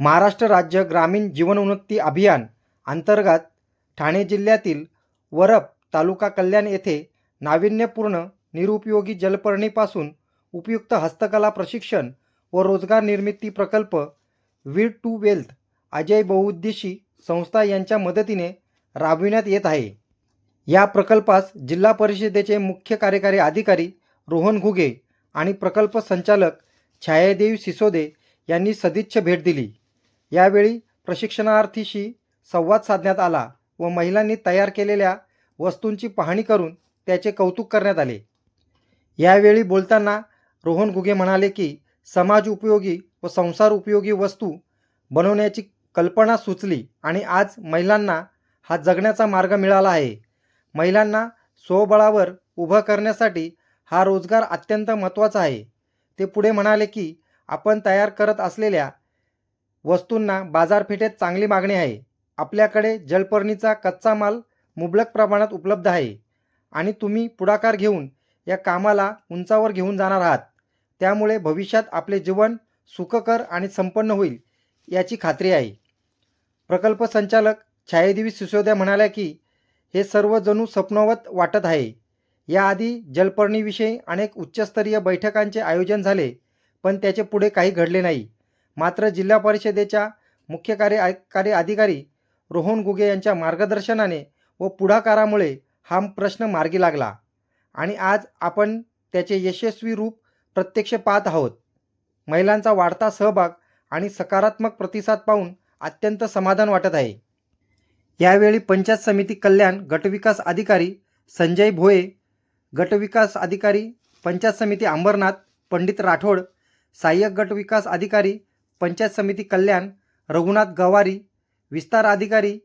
महाराष्ट्र राज्य ग्रामीण जीवनोन्नती अभियान अंतर्गत ठाणे जिल्ह्यातील वरप तालुका कल्याण येथे नाविन्यपूर्ण निरुपयोगी जलपर्णीपासून उपयुक्त हस्तकला प्रशिक्षण व रोजगार निर्मिती प्रकल्प वीड टू वेल्थ अजय बहुउद्देशी संस्था यांच्या मदतीने राबविण्यात येत आहे. या प्रकल्पास जिल्हा परिषदेचे मुख्य कार्यकारी अधिकारी रोहन घुगे आणि प्रकल्प संचालक छायादेवी सिसोदे यांनी सदिच्छ भेट दिली. यावेळी प्रशिक्षणार्थीशी संवाद साधण्यात आला व महिलांनी तयार केलेल्या वस्तूंची पाहणी करून त्याचे कौतुक करण्यात आले. यावेळी बोलताना रोहन घुगे म्हणाले की समाज उपयोगी व संसार उपयोगी वस्तू बनवण्याची कल्पना सुचली आणि आज महिलांना हा जगण्याचा मार्ग मिळाला आहे. महिलांना स्वबळावर उभं करण्यासाठी हा रोजगार अत्यंत महत्त्वाचा आहे. ते पुढे म्हणाले की आपण तयार करत असलेल्या वस्तूंना बाजारपेठेत चांगली मागणी आहे. आपल्याकडे जलपर्णीचा कच्चा माल मुबलक प्रमाणात उपलब्ध आहे आणि तुम्ही पुढाकार घेऊन या कामाला उंचावर घेऊन जाणार आहात. त्यामुळे भविष्यात आपले जीवन सुखकर आणि संपन्न होईल याची खात्री आहे. प्रकल्प संचालक छायादेवी सिसोद्या म्हणाल्या की हे सर्व जणू स्वप्नवत वाटत आहे. याआधी जलपर्णीविषयी अनेक उच्चस्तरीय बैठकांचे आयोजन झाले पण त्याचे पुढे काही घडले नाही. मात्र जिल्हा परिषदेच्या मुख्य कार्य कार्य अधिकारी रोहन गुगे यांच्या मार्गदर्शनाने व पुढाकारामुळे हा प्रश्न मार्गी लागला. आणि आज आपण त्याचे यशस्वी रूप प्रत्यक्ष पाहत आहोत. महिलांचा वाढता सहभाग आणि सकारात्मक प्रतिसाद पाहून अत्यंत समाधान वाटत आहे. यावेळी पंचायत समिती कल्याण गटविकास अधिकारी संजय भोये गटविकास अधिकारी पंचायत समिती अंबरनाथ पंडित राठोड सहाय्यक गटविकास अधिकारी पंचायत समिती कल्याण रघुनाथ गवारी विस्तार अधिकारी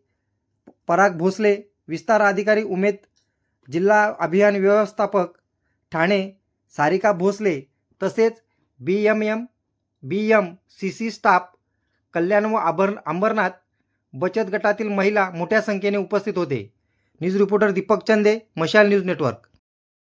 पराग भोसले विस्तार अधिकारी उमेद जिल्हा अभियान व्यवस्थापक ठाणे सारिका भोसले तसेच B M M B M C C staff Kalyan व आभर अंबरनाथ बचत गटातील महिला मोठ्या संख्येने उपस्थित होते. न्यूज रिपोर्टर दीपक चंदे मशाल न्यूज नेटवर्क.